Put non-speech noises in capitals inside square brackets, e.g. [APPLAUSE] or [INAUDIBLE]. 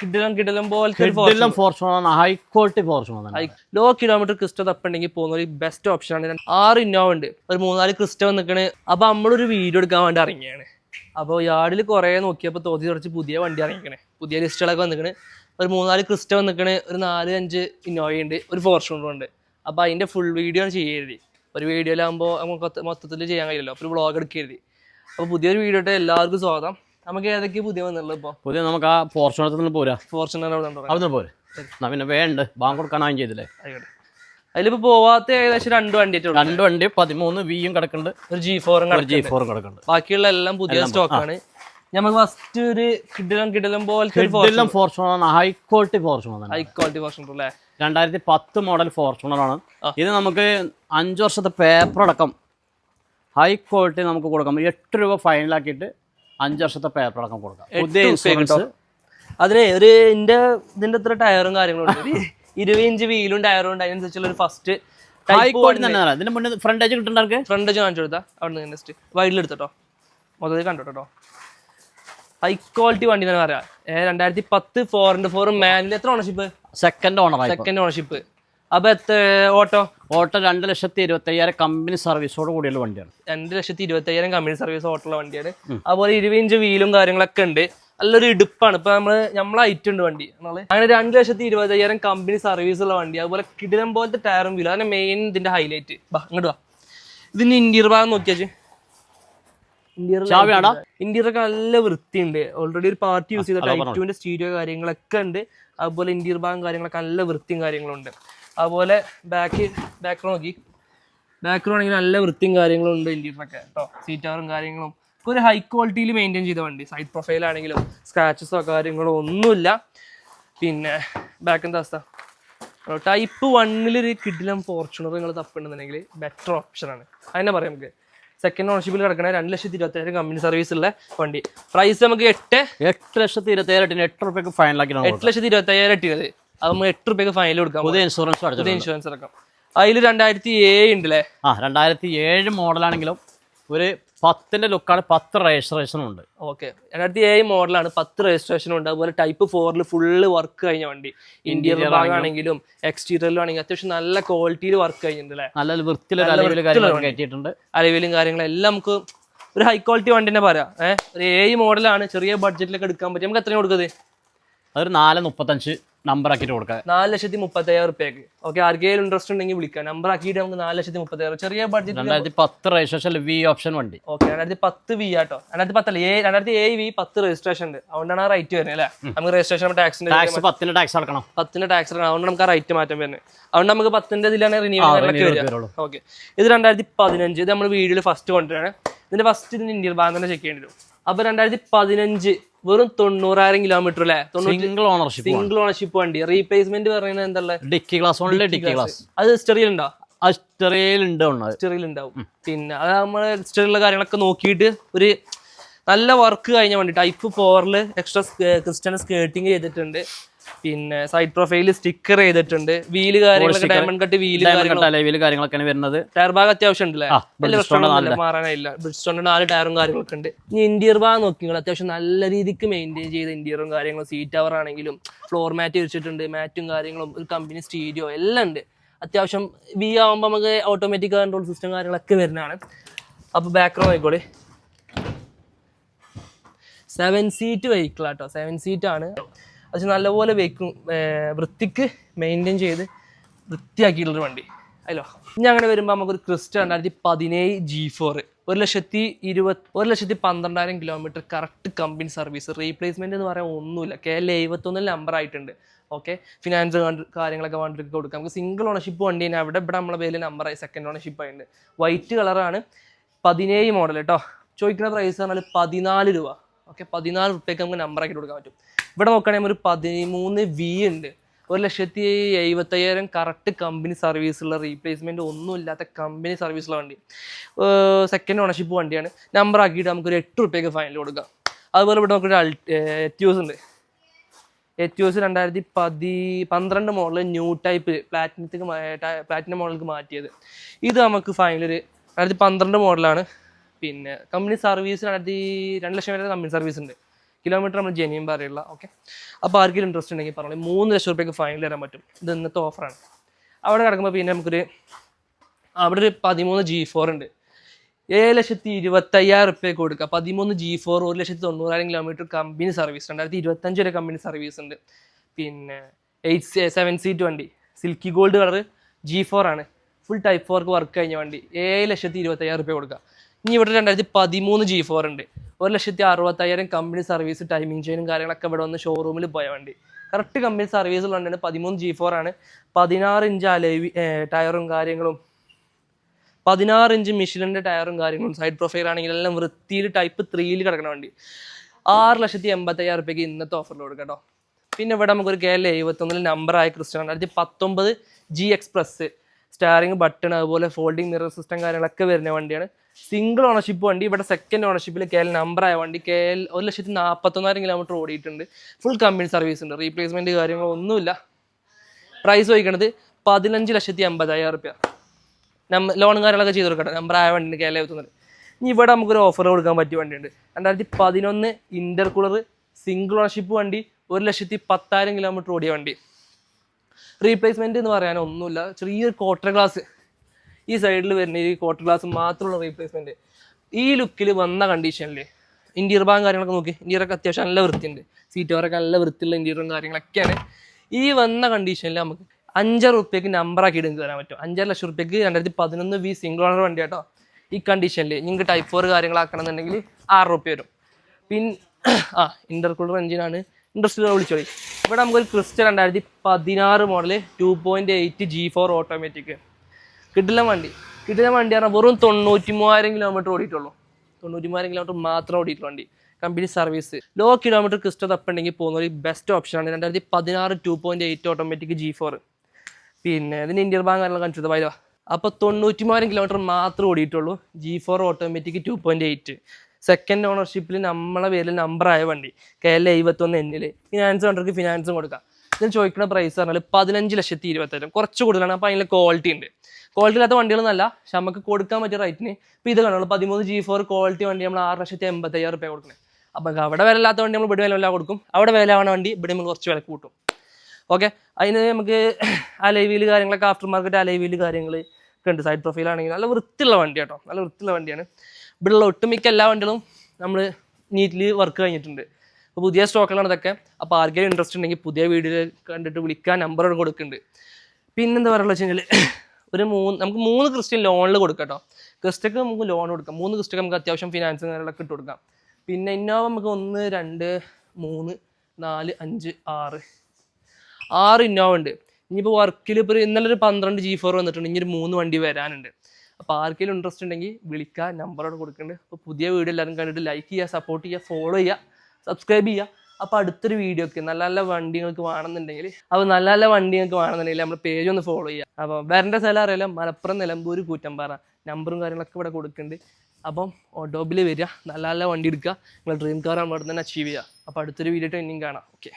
കിടിലം കിടിലം പോലത്തെ Fortuner high quality Fortuner low kilometre Crysta തപ്പുണ്ടെങ്കിൽ പോകുന്ന ഒരു ബെസ്റ്റ് ഓപ്ഷൻ ആണ്. ആറ് ഇന്നോവ ഉണ്ട്. ഒരു മൂന്നാൽ ക്രിസ്റ്റ വന്നിക്കണ്. അപ്പൊ നമ്മളൊരു വീഡിയോ എടുക്കാൻ വേണ്ടി ഇറങ്ങിയാണ്. അപ്പോൾ യാർഡിൽ കുറേ നോക്കിയപ്പോൾ തോതി കുറച്ച് പുതിയ വണ്ടി ഇറങ്ങിക്കണേ. പുതിയ ലിസ്റ്റുകളൊക്കെ വന്നിക്കണ്. ഒരു മൂന്നാൽ ക്രിസ്റ്റ വന്നിക്കണ്. ഒരു നാല് അഞ്ച് ഇന്നോവ ഉണ്ട്. ഒരു ഫോർച്യൂണർ ഉണ്ട്. അപ്പോൾ അതിന്റെ ഫുൾ വീഡിയോ ആണ് ചെയ്യരുത്. ഒരു വീഡിയോയിലാകുമ്പോൾ നമുക്ക് മൊത്തത്തിൽ ചെയ്യാൻ കഴിയില്ലല്ലോ. അപ്പോൾ ഒരു വ്ളോഗ് എടുക്കരുത്. അപ്പോൾ പുതിയൊരു വീഡിയോ എല്ലാവർക്കും സ്വാഗതം. നമുക്ക് ഏതൊക്കെ പുതിയ വന്നുള്ളത് ഇപ്പോൾ പുതിയ നമുക്ക് ആ ഫോർച്യൂണർ നിന്ന് പോരാ. ഫോർച്യൂണർ അവിടെ പോരെ. എന്നാ പിന്നെ വേണ്ട. ബാങ്ക് കൊടുക്കാനായും ചെയ്തില്ലേ? അതിലിപ്പോ പോവാത്ത ഏകദേശം രണ്ട് വണ്ടി രണ്ട് വണ്ടി പതിമൂന്ന് വിയും കിടക്കുന്നുണ്ട്. ഒരു ജി ഫോറും ജി ഫോറും കിടക്കുന്നുണ്ട്. ബാക്കിയുള്ള എല്ലാം പുതിയ സ്റ്റോക്ക് സ്റ്റോക്കാണ് നമുക്ക് ഫസ്റ്റ് ഒരു കിഡിലും കിഡിലും പോലത്തെ ഹെഡെല്ലാം Fortuner high quality Fortuner high quality Fortuner അല്ലേ രണ്ടായിരത്തി പത്ത് മോഡൽ ഫോർച്യൂണർ ആണ്. ഇത് നമുക്ക് അഞ്ച് വർഷത്തെ പേപ്പർ അടക്കം ഹൈ ക്വാളിറ്റി നമുക്ക് കൊടുക്കാം. എട്ട് രൂപ ഫൈനലാക്കിയിട്ട് അഞ്ച് വർഷത്തെ പേപ്പർ അടക്കം കൊടുക്കാം അതിലെ ഒരു ഇതിന്റെ ഇതിന്റെ അത്ര ടയറും കാര്യങ്ങളും ഉണ്ട്. ഇരുപത് ഇഞ്ച് വീലും ടയറും ഉണ്ട്. അതിനനുസരിച്ചുള്ള ഒരു ഫസ്റ്റ് ഹൈ ക്വാളിറ്റി തന്നെ തരാം. ഇതിന്റെ മുന്നേ ഫ്രണ്ടേജ് കിട്ടുന്നുണ്ട് ഫ്രണ്ട് കാണിച്ചു കൊടുത്താ. അവിടെ നിന്ന് ജസ്റ്റ് വൈഡിൽ എടുത്തോ മൊത്തത്തിൽ കണ്ടോട്ടോ ഹൈ ക്വാളിറ്റി വണ്ടി തന്നെ പറയാം. രണ്ടായിരത്തി പത്ത് ഫോർ ഇന്റു ഫോർ മാനിൽ എത്ര ownership second owner second ownership അപ്പൊ എത്ര ഓട്ടോ? ഓട്ടോ രണ്ട് ലക്ഷത്തി ഇരുപത്തയ്യായിരം കമ്പനി സർവീസോട് കൂടിയുള്ള വണ്ടിയാണ്. രണ്ട് ലക്ഷത്തി ഇരുപത്തയ്യായിരം കമ്പനി സർവീസ് ഓട്ടുള്ള വണ്ടിയാണ്. അതുപോലെ ഇരുപത് ഇഞ്ച് വീലും കാര്യങ്ങളൊക്കെ ഉണ്ട്. നല്ലൊരു ഇടുപ്പാണ്. ഇപ്പൊ നമ്മൾ നമ്മൾ ഹൈറ്റ് വണ്ടി. നമ്മൾ അങ്ങനെ രണ്ട് ലക്ഷത്തി ഇരുപത്തയ്യായിരം കമ്പനി സർവീസ് ഉള്ള വണ്ടി. അതുപോലെ കിടിലം പോലത്തെ ടയറും വീലും അതാണ് മെയിൻ ഇതിന്റെ ഹൈലൈറ്റ് ബാ ഇങ്ങോട്ട് വാ. ഇതിന്റെ ഇന്റീരിയർ ഭാഗം നോക്കിയാച്ച് ഒക്കെ നല്ല വൃത്തിയുണ്ട്. ഓൾറെഡി ഒരു പാർട്ടി യൂസ് ചെയ്ത ടൈറ്റുവിന്റെ സ്റ്റീരിയോ കാര്യങ്ങളൊക്കെ ഉണ്ട്. അതുപോലെ ഇന്റീരിയർ ഭാഗം കാര്യങ്ങളൊക്കെ നല്ല വൃത്തിയും കാര്യങ്ങളും ഉണ്ട്. അതുപോലെ ബാക്ക് ബാക്ക് നോക്കി. ബാക്ക് ആണെങ്കിൽ നല്ല വൃത്തിയും കാര്യങ്ങളും ഉണ്ട് ഇന്റീരിയറൊക്കെ കേട്ടോ സീറ്റാറും കാര്യങ്ങളും. ഒരു ഹൈ ക്വാളിറ്റിയിൽ മെയിന്റെയിൻ ചെയ്ത വണ്ടി. സൈഡ് പ്രൊഫൈൽ ആണെങ്കിലും സ്ക്രാച്ചസോ കാര്യങ്ങളോ ഒന്നുമില്ല. പിന്നെ ബാക്ക് എന്താ അവസ്ഥ? ടൈപ്പ് വണ്ണിൽ ഒരു കിഡിലം ഫോർച്യൂണർ നിങ്ങൾ തപ്പുണ്ടെന്നുണ്ടെങ്കിൽ ബെറ്റർ ഓപ്ഷനാണ് അതിനെ പറയാം നമുക്ക്. സെക്കൻഡ് ഓണർഷിപ്പിൽ കിടക്കണ രണ്ട് ലക്ഷത്തി ഇരുപത്തേഴ് കമ്പനി സർവീസ് ഉള്ള വണ്ടി. പ്രൈസ് നമുക്ക് എട്ട് എട്ട് ലക്ഷത്തി ഇരുപത്തേഴ് എട്ട് റുപ്യക്ക് ഫൈനലാക്കി എട്ട് ലക്ഷത്തി ഇരുപത്തേഴ് ഇട്ടത് അത് നമ്മൾ എട്ട് രൂപയ്ക്ക് ഫൈനൽ കൊടുക്കാം പുതിയ ഇൻഷുറൻസ് പുതിയ ഇൻഷുറൻസ് അടക്കം അതിൽ രണ്ടായിരത്തി ഏഴ് ഉണ്ട് അല്ലേ ആ രണ്ടായിരത്തി ഏഴ് മോഡലാണെങ്കിലും ഒരു പത്തിന്റെ ലുക്കാണ് പത്ത് രജിസ്ട്രേഷനും ഉണ്ട്. ഓക്കെ രണ്ടായിരത്തി ഏഴ് മോഡലാണ് പത്ത് രജിസ്ട്രേഷനും ഉണ്ട്. അതുപോലെ ടൈപ്പ് ഫോറിൽ ഫുള്ള് വർക്ക് കഴിഞ്ഞ വണ്ടി. ഇന്റീരിയർ ആണെങ്കിലും. എക്സ്റ്റീരിയറിലും ആണെങ്കിലും അത്യാവശ്യം നല്ല ക്വാളിറ്റിയിൽ വർക്ക് കഴിഞ്ഞിട്ടുണ്ട് നല്ല വൃത്തിയിലും അലവിലും കാര്യങ്ങളും എല്ലാം നമുക്ക് ഒരു ഹൈ ക്വാളിറ്റി വണ്ടി തന്നെ പറയാം. ഏഹ് ഒരു ഏഴ് മോഡലാണ് ചെറിയ ബഡ്ജറ്റിലൊക്കെ എടുക്കാൻ പറ്റും നമുക്ക് എത്രയും കൊടുക്കുന്നത് അതൊരു നാല് മുപ്പത്തഞ്ച്. നമ്പർ ആക്കിയിട്ട് കൊടുക്കാം നാല് ലക്ഷത്തി മുപ്പത്തയ്യായിരം റുപ്യക്ക് ഓക്കെ ആർക്കെങ്കിലും ഇൻട്രസ്റ്റ് ഉണ്ടെങ്കിൽ വിളിക്കാം. നമ്പർ ആക്കിയിട്ട് നമുക്ക് നാല് ലക്ഷത്തി മുപ്പത്തയ്യായിരം ചെറിയ ബഡ്ജറ്റ് രണ്ടായിരത്തി പത്ത് രജിസ്ട്രേഷൻ വി ഓപ്ഷൻ വണ്ടി. ഓക്കെ രണ്ടായിരത്തി പത്ത് വി ആട്ടോ. രണ്ടായിരത്തി പത്തല്ല ഏ രണ്ടായിരത്തി ഏഴ് വി പത്ത് രജിസ്ട്രേഷൻ ഉണ്ട്. അതുകൊണ്ടാണ് ആ റൈറ്റ് വരുന്നത് അല്ലേ? നമുക്ക് രജിസ്ട്രേഷൻ ടാക്സിന്റെ ടാക്സ് പത്തിന് ടാക്സ് അടക്കണം. പത്തിന്റെ ടാക്സ് അടക്കണം. അതുകൊണ്ട് നമുക്ക് ആ റൈറ്റ് മാറ്റം വരുന്നത്. അതുകൊണ്ട് നമുക്ക് പത്തിന്റെ ഇതിലാണ് റിന്യൂ. ഓക്കെ ഇത് രണ്ടായിരത്തി പതിനഞ്ച്. ഇത് നമ്മൾ വീഡിയോയിൽ ഫസ്റ്റ് കൊണ്ടുവരാണ്. ഇതിന്റെ ഫസ്റ്റ് ഇതിന്റെ ഇന്ത്യൻ ഭാഗം തന്നെ ചെക്ക് ചെയ്യേണ്ടി വരും. അപ്പൊ രണ്ടായിരത്തി പതിനഞ്ച് വെറും തൊണ്ണൂറായിരം കിലോമീറ്റർ അല്ലെ സിംഗിൾ ഓണർഷിപ്പ് സിംഗിൾ ഓണർഷിപ്പ് വണ്ടി. റീപ്ലേസ്മെന്റ് പറയുന്നത് എന്തല്ലേ dickey class only dickey class അത് സ്റ്റെറിയിൽ ഉണ്ടോ ഉണ്ടാവും പിന്നെ അത് നമ്മൾ ഹിസ്റ്ററിയിലുള്ള കാര്യങ്ങളൊക്കെ നോക്കിയിട്ട് ഒരു നല്ല വർക്ക് കഴിഞ്ഞ വണ്ടി. ടൈപ്പ് ഫോറിൽ എക്സ്ട്രാ ക്രിസ്റ്റൻ സ്കേർട്ടിങ് ചെയ്തിട്ടുണ്ട്. പിന്നെ സൈഡ് പ്രൊഫൈൽ സ്റ്റിക്കർ ചെയ്തിട്ടുണ്ട്. വീൽ കാര്യങ്ങളൊക്കെ ഡയമണ്ട് കട്ട് വീൽ വീൽ കാര്യങ്ങളൊക്കെയാണ് വരുന്നത്. ടയർ ഭാഗം അത്യാവശ്യം ഉണ്ടല്ലേ? മാറാനില്ല ബ്രിഡ്സ്റ്റോണിന്റെ നാല് ടയറും കാര്യങ്ങളൊക്കെ ഉണ്ട്. ഇനി ഇന്റീരിയർ ഭാഗം നോക്കി നിങ്ങൾ അത്യാവശ്യം നല്ല രീതിക്ക് മെയിന്റെയിൻ ചെയ്ത ഇന്റീരിയറും കാര്യങ്ങളും സീറ്റ് കവർ ആണെങ്കിലും ഫ്ലോർ മാറ്റ് വെച്ചിട്ടുണ്ട് മാറ്റും കാര്യങ്ങളും ഒരു കമ്പനി സ്റ്റീരിയോ എല്ലാം ഉണ്ട്. അത്യാവശ്യം വി ആവുമ്പോൾ നമുക്ക് ഓട്ടോമാറ്റിക് കൺട്രോൾ സിസ്റ്റം കാര്യങ്ങളൊക്കെ വരുന്നതാണ്. അപ്പോൾ background ആയിക്കോളെ seven seat vehicle auto. Seven seat ആണ്. പക്ഷെ നല്ലപോലെ വെക്കും വൃത്തിക്ക് മെയിന്റെയിൻ ചെയ്ത് വൃത്തിയാക്കിയിട്ടുള്ളൊരു വണ്ടി. അല്ലോ? ഇനി അങ്ങനെ വരുമ്പോൾ നമുക്കൊരു ക്രിസ്റ്റ രണ്ടായിരത്തി പതിനേഴ് ജി ഫോർ ഒരു ലക്ഷത്തി ഇരുപത് ഒരു ലക്ഷത്തി പന്ത്രണ്ടായിരം kilometre correct company service replacement എന്ന് പറയാൻ ഒന്നുമില്ല. കെ എൽ എഴുപത്തൊന്നിൽ നമ്പർ ആയിട്ടുണ്ട്. ഓക്കെ ഫിനാൻസ് കാര്യങ്ങളൊക്കെ വേണ്ടിയിട്ട് കൊടുക്കാം. നമുക്ക് സിംഗിൾ ഓണർഷിപ്പ് വണ്ടി തന്നെ. അവിടെ ഇവിടെ നമ്മളെ പേരിൽ നമ്പറായി സെക്കൻഡ് ഓണർഷിപ്പ് ആയിട്ടുണ്ട്. വൈറ്റ് കളറാണ് പതിനേഴ് മോഡൽ കേട്ടോ? ചോദിക്കുന്ന പ്രൈസ് പറഞ്ഞാൽ പതിനാല് രൂപ. ഓക്കെ പതിനാല് റുപ്യക്ക് നമുക്ക് നമ്പർ ആക്കി കൊടുക്കാൻ പറ്റും. ഇവിടെ നോക്കുകയാണെങ്കിൽ ഒരു പതിമൂന്ന് വി ഉണ്ട്. ഒരു ലക്ഷത്തി എഴുപത്തയ്യായിരം കറക്റ്റ് കമ്പനി സർവീസുള്ള റീപ്ലേസ്മെന്റ് ഒന്നും ഇല്ലാത്ത കമ്പനി സർവീസുള്ള വണ്ടി. സെക്കൻഡ് ഓണർഷിപ്പ് വണ്ടിയാണ്. നമ്പർ ആക്കിയിട്ട് നമുക്കൊരു എട്ട് റുപ്യക്ക് ഫൈനൽ കൊടുക്കാം. അതുപോലെ ഇവിടെ നമുക്കൊരു എറ്റ്യൂസ് ഉണ്ട്. എറ്റ്യൂസ് രണ്ടായിരത്തി പതി പന്ത്രണ്ട് മോഡൽ ന്യൂ ടൈപ്പ് പ്ലാറ്റിനത്തേക്ക് പ്ലാറ്റിനം മോഡലിലേക്ക് മാറ്റിയത്. ഇത് നമുക്ക് ഫൈനൽ ഒരു രണ്ടായിരത്തി പന്ത്രണ്ട് മോഡലാണ് പിന്നെ കമ്പനി സർവീസ് രണ്ടായിരത്തി രണ്ട് ലക്ഷം വരെ കമ്പനി സർവീസ് ഉണ്ട്. കിലോമീറ്റർ നമ്മൾ ജെന്യൂൻ പറയുള്ള ഓക്കെ അപ്പോൾ ആർക്കെങ്കിലും ഇൻട്രസ്റ്റ് ഉണ്ടെങ്കിൽ പറഞ്ഞു മൂന്ന് ലക്ഷം റുപ്യക്ക് ഫൈനൽ തരാൻ പറ്റും. ഇത് ഇന്നത്തെ ഓഫറാണ് അവിടെ കിടക്കുമ്പോൾ പിന്നെ നമുക്കൊരു അവിടെ ഒരു പതിമൂന്ന് ജി ഫോർ ഉണ്ട്. ഏഴ് ലക്ഷത്തി ഇരുപത്തയ്യായിരം റുപ്യ കൊടുക്കുക. പതിമൂന്ന് ജി ഫോർ ഒരു ലക്ഷത്തി തൊണ്ണൂറായിരം കിലോമീറ്റർ കമ്പനി സർവീസ് രണ്ടായിരത്തി ഇരുപത്തഞ്ച് വരെ കമ്പനി സർവീസ് ഉണ്ട്. പിന്നെ എയ്റ്റ് സെവൻ സീറ്റ് വണ്ടി silky gold colour G four ആണ്. ഫുൾ ടൈപ്പ് ഫോർക്ക് വർക്ക് കഴിഞ്ഞ വണ്ടി. ഏഴ് ലക്ഷത്തി ഇരുപത്തയ്യായിരം റുപ്യ കൊടുക്കുക. ഇനി ഇവിടെ രണ്ടായിരത്തി പതിമൂന്ന് ജി ഫോർ ഉണ്ട്. ഒരു ലക്ഷത്തി അറുപത്തയ്യായിരം കമ്പനി സർവീസ് ടൈമിംഗ് ചെയിനും കാര്യങ്ങളൊക്കെ ഇവിടെ വന്ന് ഷോറൂമിൽ പോയ വണ്ടി. കറക്റ്റ് കമ്പനി സർവീസ് ഉള്ളതാണ് പതിമൂന്ന് ജി ഫോർ ആണ്. പതിനാറ് ഇഞ്ച് അലേവി ടയറും കാര്യങ്ങളും പതിനാറ് ഇഞ്ച് മിഷിലിന്റെ ടയറും കാര്യങ്ങളും സൈഡ് പ്രൊഫൈൽ ആണെങ്കിൽ എല്ലാം വൃത്തിയിൽ ടൈപ്പ് ത്രീയിൽ കിടക്കണ വണ്ടി. ആറ് ലക്ഷത്തി എൺപത്തയ്യായിരം റുപ്യക്ക് ഇന്നത്തെ ഓഫറിൽ കൊടുക്കാം കേട്ടോ പിന്നെ ഇവിടെ നമുക്കൊരു കെ എൽ എഴുപത്തൊന്നിൽ നമ്പറായ ക്രിസ്റ്റ്യൻ രണ്ടായിരത്തി പത്തൊമ്പത് ജി എക്സ്പ്രസ് സ്റ്റാറിങ് ബട്ടൺ അതുപോലെ ഫോൾഡിംഗ് മിറർ സിസ്റ്റം കാര്യങ്ങളൊക്കെ വരുന്ന വണ്ടിയാണ്. സിംഗിൾ ഓണർഷിപ്പ് വണ്ടി ഇവിടെ സെക്കൻഡ് ഓണർഷിപ്പിൽ കെ എൽ നമ്പറായ വണ്ടി. കെ എൽ ഒരു ലക്ഷത്തി നാൽപ്പത്തൊന്നായിരം കിലോമീറ്റർ ഓടിയിട്ടുണ്ട്. ഫുൾ കമ്പനി സർവീസ് ഉണ്ട്. റീപ്ലേസ്മെന്റ് കാര്യങ്ങളൊന്നുമില്ല പ്രൈസ് ചോദിക്കണത് പതിനഞ്ച് ലക്ഷത്തി അമ്പതായിരം റുപ്യ. നമ്മ ലോണും കാര്യങ്ങളൊക്കെ ചെയ്ത് കൊടുക്കട്ടെ. നമ്പർ ആയ വണ്ടി എൽ എത്തുന്നത്. ഇനി ഇവിടെ നമുക്കൊരു ഓഫർ കൊടുക്കാൻ പറ്റിയ വണ്ടിയുണ്ട്. രണ്ടായിരത്തി പതിനൊന്ന് ഇന്റർകൂളർ സിംഗിൾ ഓണർഷിപ്പ് വണ്ടി ഒരു ലക്ഷത്തി പത്തായിരം കിലോമീറ്റർ ഓടിയ വണ്ടി. റീപ്ലേസ്മെന്റ് എന്ന് പറയാൻ ഒന്നുമില്ല ചെറിയൊരു ക്വാർട്ടർ ഗ്ലാസ് ഈ സൈഡിൽ വരുന്ന ഈ ക്വാർട്ടർ ഗ്ലാസ് മാത്രമുള്ള റീപ്ലേസ്മെന്റ് ഈ ലുക്കിൽ വന്ന കണ്ടീഷനിൽ ഇന്റീരിയർ ഭാഗം കാര്യങ്ങളൊക്കെ നോക്കി. ഇന്റീരിയറൊക്കെ അത്യാവശ്യം നല്ല വൃത്തിയുണ്ട്. സീറ്റ് വരൊക്കെ നല്ല വൃത്തിയുള്ള ഇന്റീരിയറും കാര്യങ്ങളൊക്കെയാണ്. ഈ വന്ന കണ്ടീഷനിൽ നമുക്ക് അഞ്ചര റുപ്യക്ക് നമ്പറാക്കി ഇടുന്നത് തരാൻ പറ്റും. അഞ്ചര ലക്ഷം റുപ്യക്ക് രണ്ടായിരത്തി പതിനൊന്ന് വി സിംഗിൾ ഓണർ വണ്ടി കേട്ടോ ഈ കണ്ടീഷനിൽ നിങ്ങൾക്ക് ടൈപ്പ് ഫോർ കാര്യങ്ങളാക്കണം എന്നുണ്ടെങ്കിൽ ആറ് റുപ്യ വരും. പിന്നെ [COUGHS] ആ ഇന്റർകൂളർ എഞ്ചിനാണ് ഇൻട്രസ്റ്റ് വിളിച്ചോളി. ഇവിടെ നമുക്കൊരു ക്രിസ്റ്റൽ രണ്ടായിരത്തി പതിനാറ് model two point eight G four automatic കിട്ടില്ല വണ്ടി. കിട്ടില്ല വണ്ടി പറഞ്ഞാൽ വെറും തൊണ്ണൂറ്റി മൂവായിരം കിലോമീറ്റർ ഓടിയിട്ടുള്ളൂ. തൊണ്ണൂറ്റി മൂവായിരം കിലോമീറ്റർ മാത്രം ഓടിയിട്ടുള്ള വണ്ടി. Company service low kilometre Crysta തപ്പുണ്ടെങ്കിൽ പോകുന്ന ഒരു ബെസ്റ്റ് ഓപ്ഷനാണ് രണ്ടായിരത്തി പതിനാറ് two point eight automatic G four പിന്നെ ഇതിന് ഇന്ത്യൻ ബാങ്ക് കാര്യങ്ങൾ കാണിച്ചത് വൈലോ അപ്പോൾ തൊണ്ണൂറ്റി മൂവായിരം കിലോമീറ്റർ മാത്രം ഓടിയിട്ടുള്ളൂ. G four automatic two point eight second ഓണർഷിപ്പിൽ നമ്മളെ പേരിൽ നമ്പർ ആയ വണ്ടി കെ എൽ എഴുപത്തൊന്ന് എന്നിൽ ഫിനാൻസ് കണ്ടവർക്ക് ഫിനാൻസും കൊടുക്കാം. ഞാൻ ചോദിക്കുന്ന പ്രൈസ് പറഞ്ഞാൽ പതിനഞ്ച് ലക്ഷത്തി ഇരുപത്തയ്യായിരം. കുറച്ച് കൂടുതലാണ്. അപ്പോൾ അതിന്റെ ക്വാളിറ്റി ഉണ്ട്. ക്വാളിറ്റി ഇല്ലാത്ത വണ്ടികളൊന്നല്ല. പക്ഷെ നമുക്ക് കൊടുക്കാൻ പറ്റിയ റേറ്റിന് ഇപ്പോൾ ഇത് കാണുള്ളൂ പതിമൂന്ന് ജി ഫോർ ക്വാളിറ്റി വണ്ടി നമ്മൾ ആറ് ലക്ഷത്തി എൺപത്തയ്യായിരം റുപ്യ കൊടുക്കുന്നത് അപ്പോൾ അവിടെ വില ഇല്ലാത്ത വണ്ടി നമ്മൾ ഇവിടെ വില കൊടുക്കും. അവിടെ വില ആവണ വണ്ടി ഇവിടെ നമ്മൾ കുറച്ച് വില കൂട്ടും. ഓക്കെ അതിന് നമുക്ക് അലൈവീൽ കാര്യങ്ങളൊക്കെ ആഫ്റ്റർ മാർക്കറ്റ് അലൈവീൽ കാര്യങ്ങൾ ഒക്കെ ഉണ്ട്. സൈഡ് പ്രൊഫൈൽ ആണെങ്കിൽ നല്ല വൃത്തിയുള്ള വണ്ടി കേട്ടോ. നല്ല വൃത്തിയുള്ള വണ്ടിയാണ്. ഇവിടെയുള്ള ഒട്ടുമിക്ക എല്ലാ വണ്ടികളും നമ്മൾ നീറ്റ്ലി വർക്ക് കഴിഞ്ഞിട്ടുണ്ട്. അപ്പോൾ പുതിയ സ്റ്റോക്കുകളാണ് ഇതൊക്കെ. അപ്പോൾ ആർക്കെങ്കിലും ഇൻട്രസ്റ്റ് ഉണ്ടെങ്കിൽ പുതിയ വീഡിയോ കണ്ടിട്ട് വിളിക്കാൻ നമ്പർ കൊടുക്കുന്നുണ്ട് പിന്നെന്താ പറയുക വെച്ച് കഴിഞ്ഞാൽ [CLEARS THROAT] ഒരു മൂന്ന് നമുക്ക് മൂന്ന് ക്രിസ്റ്റ്യൻ ലോണിൽ കൊടുക്കാം കേട്ടോ ക്രിസ്റ്റക്ക് നമുക്ക് ലോൺ കൊടുക്കാം. മൂന്ന് ക്രിസ്റ്റക്ക് നമുക്ക് അത്യാവശ്യം ഫിനാൻസ് കാര്യങ്ങളൊക്കെ ഇട്ട് കൊടുക്കാം. പിന്നെ ഇന്നോവ നമുക്ക് ഒന്ന് രണ്ട് മൂന്ന് നാല് അഞ്ച് ആറ്. ആറ് ഇന്നോവ ഉണ്ട്. ഇനിയിപ്പോൾ വർക്കിൽ ഇപ്പോൾ ഇന്നലെ ഒരു പന്ത്രണ്ട് ജി ഫോർ വന്നിട്ടുണ്ട്. ഇനി ഒരു മൂന്ന് വണ്ടി വരാനുണ്ട്. അപ്പോൾ ആർക്കെങ്കിലും ഇൻട്രസ്റ്റ് ഉണ്ടെങ്കിൽ വിളിക്കുക നമ്പറോട് കൊടുക്കുന്നുണ്ട് അപ്പോൾ പുതിയ വീഡിയോ എല്ലാവരും കണ്ടിട്ട് ലൈക്ക് ചെയ്യുക സപ്പോർട്ട് ചെയ്യുക ഫോളോ ചെയ്യുക സബ്സ്ക്രൈബ് ചെയ്യുക. അപ്പോൾ അടുത്തൊരു വീഡിയോക്ക് നല്ല നല്ല വണ്ടികൾക്ക് വേണമെന്നുണ്ടെങ്കിൽ അപ്പോൾ നല്ല നല്ല വണ്ടികൾക്ക് വേണമെന്നുണ്ടെങ്കിൽ നമ്മൾ പേജ് ഒന്ന് ഫോളോ ചെയ്യുക. അപ്പോൾ വരേണ്ട സ്ഥലം അറിയാലോ മലപ്പുറം നിലമ്പൂർ കൂറ്റമ്പാറ. നമ്പറും കാര്യങ്ങളൊക്കെ ഇവിടെ കൊടുക്കുന്നുണ്ട് അപ്പം ഓട്ടോബിൽ വരിക നല്ല നല്ല വണ്ടി എടുക്കുക. നിങ്ങൾ ഡ്രീം കാർ അവിടെ തന്നെ അച്ചീവ് ചെയ്യുക. അപ്പോൾ അടുത്തൊരു വീഡിയോ ഇനിയും കാണാം. ഓക്കെ